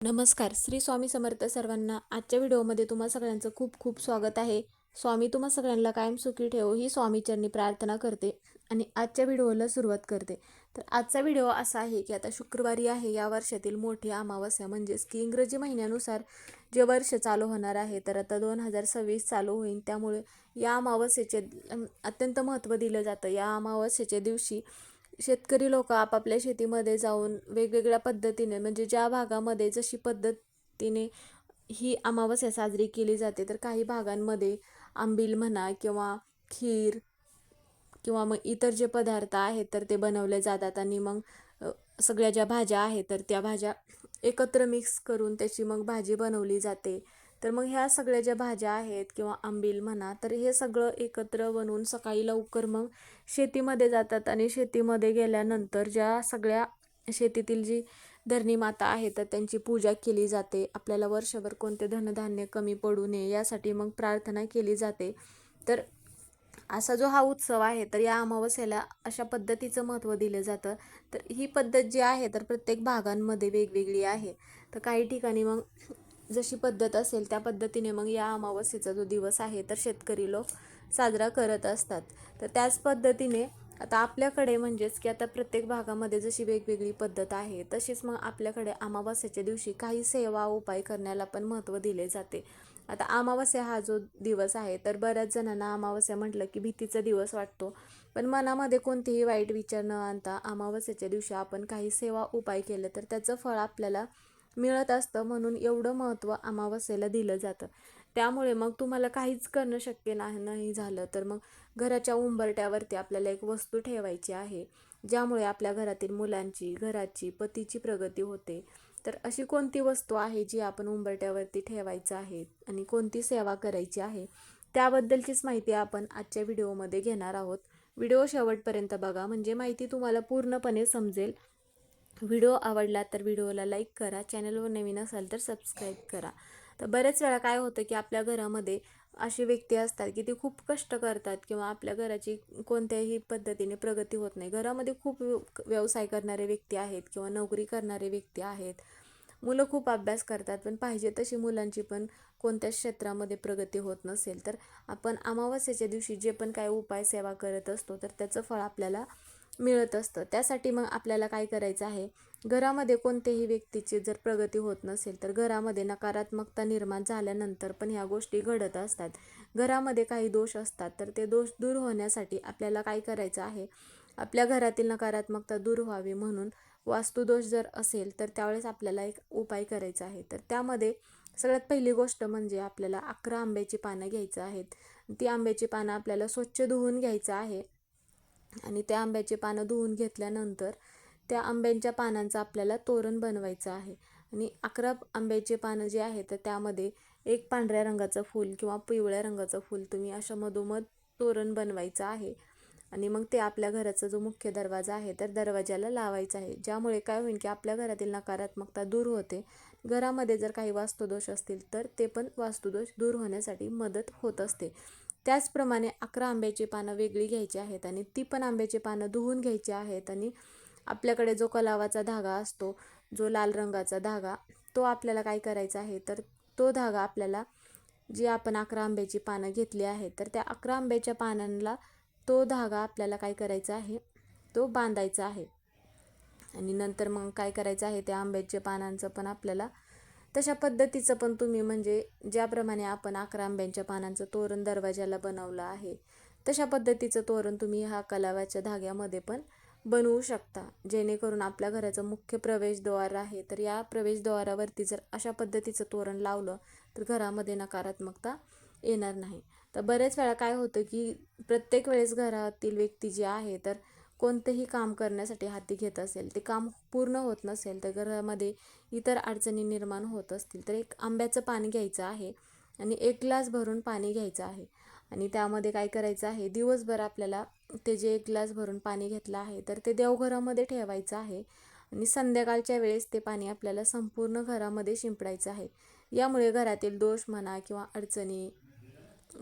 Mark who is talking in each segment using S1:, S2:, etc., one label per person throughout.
S1: नमस्कार श्री स्वामी समर्थ सर्वांना आजच्या व्हिडिओमध्ये तुम्हा सगळ्यांचं खूप खूप स्वागत आहे. स्वामी तुम्हा सगळ्यांना कायम सुखी ठेवो ही स्वामीचरणी प्रार्थना करते आणि आजच्या व्हिडिओला सुरुवात करते. तर आजचा व्हिडिओ असा आहे की आता शुक्रवारी आहे या वर्षातील मोठी अमावस्या म्हणजेच की इंग्रजी महिन्यानुसार जे वर्ष चालू होणार आहे तर आता दोन हजार सव्वीस चालू होईल त्यामुळे या अमावस्येचे अत्यंत महत्त्व दिलं जातं. या अमावस्येच्या दिवशी शेतकरी लोक आपापल्या शेतीमध्ये जाऊन वेगवेगळ्या पद्धतीने म्हणजे ज्या भागामध्ये जशी पद्धतीने ही अमावस्या साजरी केली जाते तर काही भागांमध्ये आंबील म्हणा किंवा खीर किंवा मग इतर जे पदार्थ आहेत तर ते बनवले जातात. आणि मग सगळ्या ज्या भाज्या आहेत तर त्या भाज्या एकत्र मिक्स करून त्याची मग भाजी बनवली जाते. तर मग ह्या सगळ्या ज्या भाज्या आहेत किंवा आंबील म्हणा तर हे सगळं एकत्र बनवून सकाळी लवकर मग शेतीमध्ये जातात आणि शेतीमध्ये गेल्यानंतर ज्या सगळ्या शेतीतील जी धरणी माता आहे तर त्यांची पूजा केली जाते. आपल्याला वर्षभर कोणते धनधान्य कमी पडू नये यासाठी मग प्रार्थना केली जाते. तर असा जो हा उत्सव आहे तर या अमावस्येला अशा पद्धतीचं महत्त्व दिलं जातं. तर ही पद्धत जी आहे तर प्रत्येक भागांमध्ये वेगवेगळी आहे. तर काही ठिकाणी मग जशी पद्धत असेल त्या पद्धतीने मग या अमावस्येचा जो दिवस आहे तर शेतकरी लोक साजरा करत असतात. तर त्याच पद्धतीने आता आपल्याकडे म्हणजेच की आता प्रत्येक भागामध्ये जशी वेगवेगळी पद्धत आहे तशीच मग आपल्याकडे अमावास्याच्या दिवशी काही सेवा उपाय करण्याला पण महत्त्व दिले जाते. आता अमावस्या हा जो दिवस आहे तर बऱ्याच जणांना अमावस्या म्हटलं की भीतीचा दिवस वाटतो. पण मनामध्ये कोणतेही वाईट विचार न आणता अमावस्याच्या दिवशी आपण काही सेवा उपाय केले तर त्याचं फळ आपल्याला मिळत असतं म्हणून एवढं महत्त्व अमावस्येला दिलं जातं. त्यामुळे मग तुम्हाला काहीच करणं शक्य नाही नाही झालं तर मग घराच्या उंबरट्यावरती आपल्याला एक वस्तू ठेवायची आहे ज्यामुळे आपल्या घरातील मुलांची घराची पतीची प्रगती होते. तर अशी कोणती वस्तू आहे जी आपण उंबरट्यावरती ठेवायचं आहे आणि कोणती सेवा करायची आहे त्याबद्दलचीच माहिती आपण आजच्या व्हिडिओमध्ये घेणार आहोत. व्हिडिओ शेवटपर्यंत बघा म्हणजे माहिती तुम्हाला पूर्णपणे समजेल. व्हिडिओ आवडला तर व्हिडिओला लाईक करा. चॅनलवर नवीन असाल तर सबस्क्राईब करा. तर बऱ्याच वेळा काय होतं की आपल्या घरामध्ये अशी व्यक्ती असतात की ती खूप कष्ट करतात किंवा आपल्या घराची कोणत्याही पद्धतीने प्रगती होत नाही. घरामध्ये खूप व्य- व्यवसाय करणारे व्यक्ती आहेत किंवा नोकरी करणारे व्यक्ती आहेत. मुलं खूप अभ्यास करतात पण पाहिजे तशी मुलांची पण कोणत्याच क्षेत्रामध्ये प्रगती होत नसेल. तर आपण अमावस्येच्या दिवशी जे पण काय उपाय सेवा करत असतो तर त्याचं फळ आपल्याला मिळत असतं. त्यासाठी मग आपल्याला काय करायचं आहे? घरामध्ये कोणतेही व्यक्तीची जर प्रगती होत नसेल तर घरामध्ये नकारात्मकता निर्माण झाल्यानंतर पण ह्या गोष्टी घडत असतात. घरामध्ये काही दोष असतात तर ते दोष दूर होण्यासाठी आपल्याला काय करायचं आहे? आपल्या घरातील नकारात्मकता दूर व्हावी म्हणून वास्तुदोष जर असेल तर त्यावेळेस आपल्याला एक उपाय करायचा आहे. तर त्यामध्ये सगळ्यात पहिली गोष्ट म्हणजे आपल्याला अकरा आंब्याची पानं घ्यायचं आहेत. ती आंब्याची पानं आपल्याला स्वच्छ धुवून घ्यायचं आहे. आणि त्या आंब्याचे पानं धुवून घेतल्यानंतर त्या आंब्यांच्या पानांचं आपल्याला तोरण बनवायचं आहे. आणि अकरा आंब्याचे पानं जे आहे तर त्यामध्ये एक पांढऱ्या रंगाचं फूल किंवा पिवळ्या रंगाचं फूल तुम्ही अशा मधोमध तोरण बनवायचं आहे. आणि मग ते आपल्या घराचा जो मुख्य दरवाजा आहे तर दरवाजाला लावायचा आहे. ज्यामुळे काय होईल की आपल्या घरातील नकारात्मकता दूर होते. घरामध्ये जर काही वास्तुदोष असतील तर ते पण वास्तुदोष दूर होण्यासाठी मदत होत असते. त्याचप्रमाणे अकरा आंब्याची पानं वेगळी घ्यायची आहेत आणि ती पण आंब्याची पानं धुवून घ्यायची आहेत आणि आपल्याकडे जो कलावाचा धागा असतो जो लाल रंगाचा धागा तो आपल्याला काय करायचा आहे? तर तो धागा आपल्याला जी आपण अकरा आंब्याची पानं घेतली आहेत तर त्या अकरा आंब्याच्या पानांना तो धागा आपल्याला काय करायचा आहे? तो बांधायचा आहे. आणि नंतर मग काय करायचं आहे? त्या आंब्याच्या पानांचं पण आपल्याला तशा पद्धतीचं पण तुम्ही म्हणजे ज्याप्रमाणे आपण अकरा आंब्यांच्या पानांचं तोरण दरवाजाला बनवलं आहे तशा पद्धतीचं तोरण तुम्ही ह्या कलावाच्या धाग्यामध्ये पण बनवू शकता. जेणेकरून आपल्या घराचं मुख्य प्रवेशद्वार आहे. तर या प्रवेशद्वारावरती जर अशा पद्धतीचं तोरण लावलं तर घरामध्ये नकारात्मकता येणार नाही. तर बऱ्याच वेळा काय होतं की प्रत्येक वेळेस घरातील व्यक्ती जी आहे तर कोणतंही काम करण्यासाठी हाती घेत असेल ते काम पूर्ण होत नसेल तर घरामध्ये इतर अडचणी निर्माण होत असतील तर एक आंब्याचं पाणी घ्यायचं आहे आणि एक ग्लास भरून पाणी घ्यायचं आहे. आणि त्यामध्ये काय करायचं आहे दिवसभर आपल्याला ते जे एक ग्लास भरून पाणी घेतलं आहे तर ते देवघरामध्ये ठेवायचं आहे आणि संध्याकाळच्या वेळेस ते पाणी आपल्याला संपूर्ण घरामध्ये शिंपडायचं आहे. यामुळे घरातील दोष म्हणा किंवा अडचणी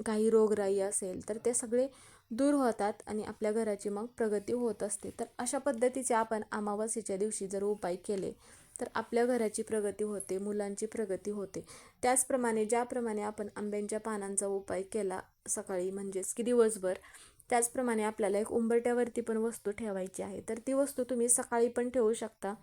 S1: काही रोगराई असेल तर ते सगळे दूर होतात आणि आपल्या घराची मग प्रगती होत असते. तर अशा पद्धतीचे आपण अमावास्येच्या दिवशी जर उपाय केले तर आपल्या घराची प्रगती होते मुलांची प्रगती होते. त्याचप्रमाणे ज्याप्रमाणे आपण आंब्यांच्या पानांचा उपाय केला सकाळी म्हणजेच की दिवसभर त्याचप्रमाणे आपल्याला एक उंबरट्यावरती पण वस्तू ठेवायची आहे. तर ती वस्तू तुम्ही सकाळी पण ठेवू शकता.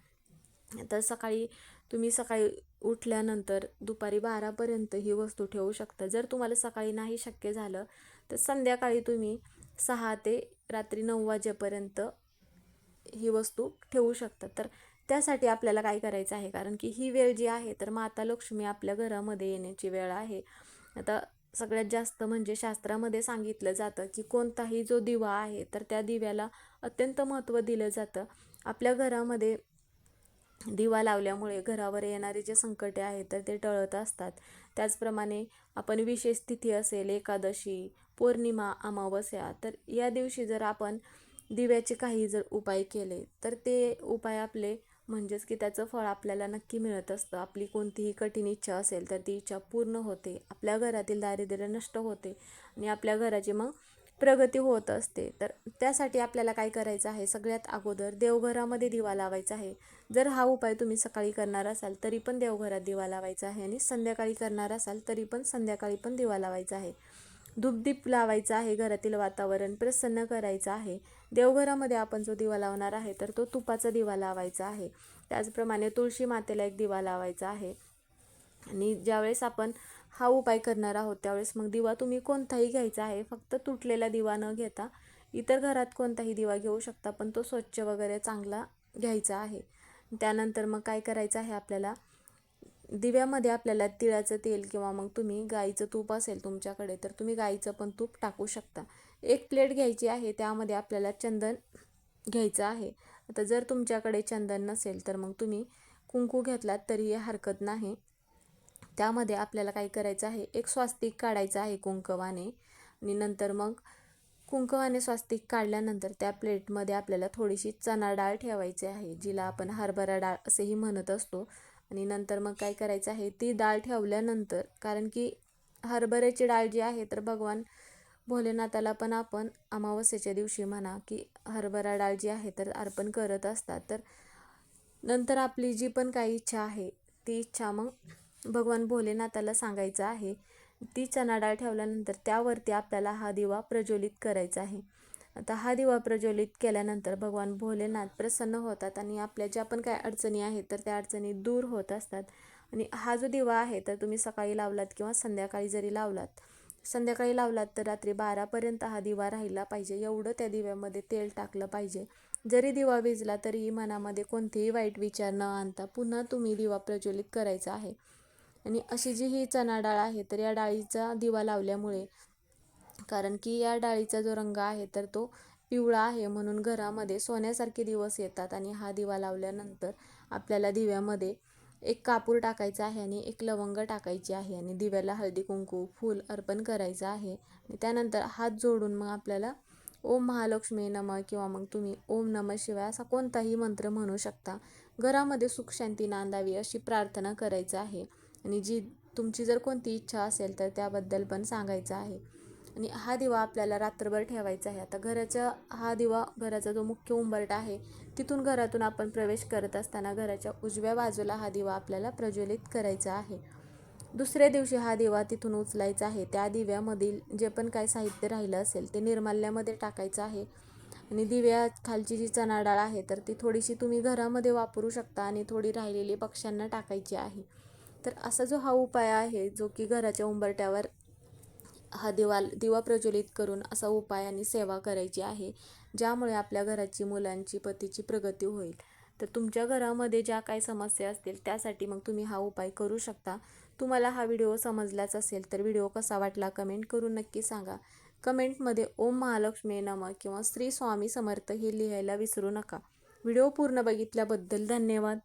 S1: तर सकाळी तुम्ही सकाळी उठल्यानंतर दुपारी बारापर्यंत ही वस्तू ठेवू शकता. जर तुम्हाला सकाळी नाही शक्य झालं तर संध्याकाळी तुम्ही सहा ते रात्री नऊ वाजेपर्यंत ही वस्तू ठेवू शकता. तर त्यासाठी आपल्याला काय करायचं आहे? कारण की ही वेळ जी आहे तर माता लक्ष्मी आपल्या घरामध्ये येण्याची वेळ आहे. आता सगळ्यात जास्त म्हणजे शास्त्रामध्ये सांगितलं जातं की कोणताही जो दिवा आहे तर त्या दिव्याला अत्यंत महत्त्व दिलं जातं. आपल्या घरामध्ये दिवा लावल्यामुळे घरावर येणारे जे संकटे आहेत तर ते टळत असतात. त्याचप्रमाणे आपण विशेष तिथी असेल एकादशी पौर्णिमा अमावस्या तर या दिवशी जर आपण दिव्याचे काही जर उपाय केले तर ते उपाय आपले म्हणजेच की त्याचं फळ आपल्याला नक्की मिळत असतं. आपली कोणतीही कठीण इच्छा असेल तर ती इच्छा पूर्ण होते. आपल्या घरातील दारिद्र्य नष्ट होते आणि आपल्या घराची मग प्रगती होत असते. तर त्यासाठी आपल्याला काय करायचं आहे? सगळ्यात अगोदर देवघरामध्ये दिवा लावायचा आहे. जर हा उपाय तुम्ही सकाळी करणार असाल तरी पण देवघरात दिवा लावायचा आहे आणि संध्याकाळी करणार असाल तरी पण संध्याकाळी पण दिवा लावायचा आहे. धूपदीप लावायचा आहे घरातील वातावरण प्रसन्न करायचं आहे. देवघरामध्ये आपण जो दिवा लावणार आहे तर तो तुपाचा दिवा लावायचा आहे. त्याचप्रमाणे तुळशी मातेला एक दिवा लावायचा आहे. आणि ज्यावेळेस आपण हा उपाय करणार आहोत त्यावेळेस. मग दिवा तुम्ही कोणताही घ्यायचा आहे फक्त तुटलेला दिवा न घेता इतर घरात कोणताही दिवा घेऊ शकता पण तो स्वच्छ वगैरे चांगला घ्यायचा आहे. त्यानंतर मग काय करायचं आहे आपल्याला? दिव्यामध्ये आपल्याला तिळाचं तेल किंवा मग तुम्ही गाईचं तूप असेल तुमच्याकडे तर तुम्ही गाईचं पण तूप टाकू शकता. एक प्लेट घ्यायची आहे त्यामध्ये आपल्याला चंदन घ्यायचं आहे. आता जर तुमच्याकडे चंदन नसेल तर मग तुम्ही कुंकू घेतलात तरीही हरकत नाही. त्यामध्ये आपल्याला काय करायचं आहे? एक स्वास्तिक काढायचं आहे कुंकवाने. आणि नंतर मग कुंकवाने स्वास्तिक काढल्यानंतर त्या प्लेटमध्ये आपल्याला थोडीशी चणा डाळ ठेवायची आहे जिला आपण हरभरा डाळ असेही म्हणत असतो. आणि नंतर मग काय करायचं आहे? ती डाळ ठेवल्यानंतर कारण की हरभऱ्याची डाळ जी आहे तर भगवान भोलेनाथाला पण आपण अमावस्येच्या दिवशी म्हणा की हरभरा डाळ जी आहे तर अर्पण करत असतात. तर नंतर आपली जी पण काही इच्छा आहे ती इच्छा मग भगवान भोलेनाथाला सांगायचं आहे ती चणा डाळ ठेवल्यानंतर त्यावरती आपल्याला हा दिवा प्रज्वलित करायचा आहे. आता हा दिवा प्रज्वलित केल्यानंतर भगवान भोलेनाथ प्रसन्न होतात आणि आपल्या ज्या पण काय अडचणी आहेत तर त्या अडचणी दूर होत असतात. आणि हा जो दिवा आहे तर तुम्ही सकाळी लावलात किंवा संध्याकाळी जरी लावलात संध्याकाळी लावलात तर रात्री बारापर्यंत हा दिवा राहिला पाहिजे. एवढं त्या दिव्यामध्ये तेल टाकलं पाहिजे. जरी दिवा विजला तरीही मनामध्ये कोणतेही वाईट विचार न आणता पुन्हा तुम्ही दिवा प्रज्वलित करायचा आहे. आणि अशी जी ही चणा डाळ आहे तर या डाळीचा दिवा लावल्यामुळे कारण की या डाळीचा जो रंग आहे तर तो पिवळा आहे म्हणून घरामध्ये सोन्यासारखे दिवस येतात आणि हा दिवा लावल्यानंतर आपल्याला दिव्यामध्ये एक कापूर टाकायचा आहे आणि एक लवंग टाकायची आहे आणि दिव्याला हळदी कुंकू फूल अर्पण करायचं आहे. आणि त्यानंतर हात जोडून मग आपल्याला ओम महालक्ष्मी नम किंवा मग तुम्ही ओम नम शिवाय असा कोणताही मंत्र म्हणू शकता. घरामध्ये सुख शांती नांदावी अशी प्रार्थना करायचं आहे. आणि जी तुमची जर कोणती इच्छा असेल तर त्याबद्दल पण सांगायचं आहे. आणि हा दिवा आपल्याला रात्रभर ठेवायचा आहे. आता घराचा हा दिवा घराचा जो मुख्य उंबरट आहे तिथून घरातून आपण प्रवेश करत असताना घराच्या उजव्या बाजूला हा दिवा आपल्याला प्रज्वलित करायचा आहे. दुसऱ्या दिवशी हा दिवा तिथून उचलायचा आहे. त्या दिव्यामधील जे पण काय साहित्य राहिलं असेल ते निर्माल्यामध्ये टाकायचं आहे. आणि दिव्या खालची जी चणा डाळ आहे तर ती थोडीशी तुम्ही घरामध्ये वापरू शकता आणि थोडी राहिलेली पक्ष्यांना टाकायची आहे. तर असा जो हा उपाय आहे जो की घराच्या उंबरट्यावर हा दिवा दिवा प्रज्वलित करून असा उपाय आणि सेवा करायची आहे ज्यामुळे आपल्या घराची मुलांची पतीची प्रगती होईल. तर तुमच्या घरामध्ये ज्या काही समस्या असतील त्यासाठी मग तुम्ही हा उपाय करू शकता. तुम्हाला हा व्हिडिओ समजलाच असेल तर व्हिडिओ कसा वाटला कमेंट करून नक्की सांगा. कमेंटमध्ये ओम महालक्ष्मी नम किंवा श्री स्वामी समर्थ हे लिहायला विसरू नका. व्हिडिओ पूर्ण बघितल्याबद्दल धन्यवाद.